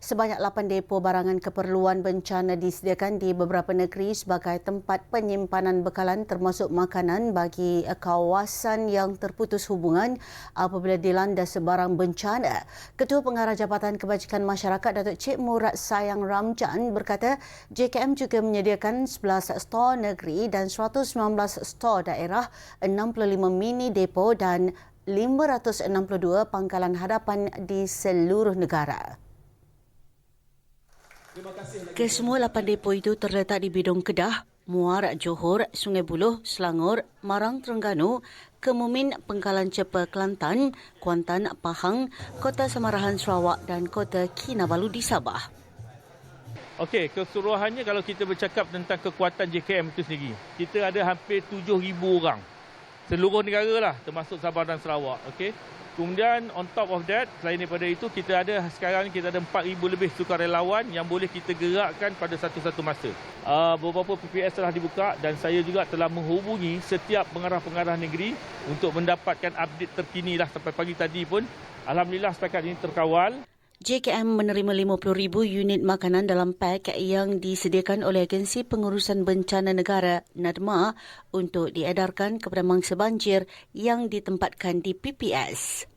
Sebanyak 8 depo barangan keperluan bencana disediakan di beberapa negeri sebagai tempat penyimpanan bekalan termasuk makanan bagi kawasan yang terputus hubungan apabila dilanda sebarang bencana. Ketua Pengarah Jabatan Kebajikan Masyarakat Datuk Cik Murad Sayang Ramjan berkata JKM juga menyediakan 11 stor negeri dan 119 stor daerah, 65 mini depo dan 562 pangkalan hadapan di seluruh negara. Kesemua lapan depo itu terletak di Bidung Kedah, Muar, Johor, Sungai Buloh, Selangor, Marang, Terengganu, Kemumin, Pengkalan Cepa, Kelantan, Kuantan, Pahang, Kota Samarahan, Sarawak dan Kota Kinabalu di Sabah. Okey, keseluruhannya kalau kita bercakap tentang kekuatan JKM itu sendiri, kita ada hampir 7,000 orang seluruh negara lah termasuk Sabah dan Sarawak. Okay. Kemudian on top of that, selain daripada itu kita ada sekarang kita ada 4,000 lebih sukarelawan yang boleh kita gerakkan pada satu-satu masa. Uh, beberapa PPS telah dibuka dan saya juga telah menghubungi setiap pengarah-pengarah negeri untuk mendapatkan update terkini lah sampai pagi tadi pun. Alhamdulillah setakat ini terkawal. JKM menerima 50,000 unit makanan dalam pak yang disediakan oleh Agensi Pengurusan Bencana Negara NADMA untuk diedarkan kepada mangsa banjir yang ditempatkan di PPS.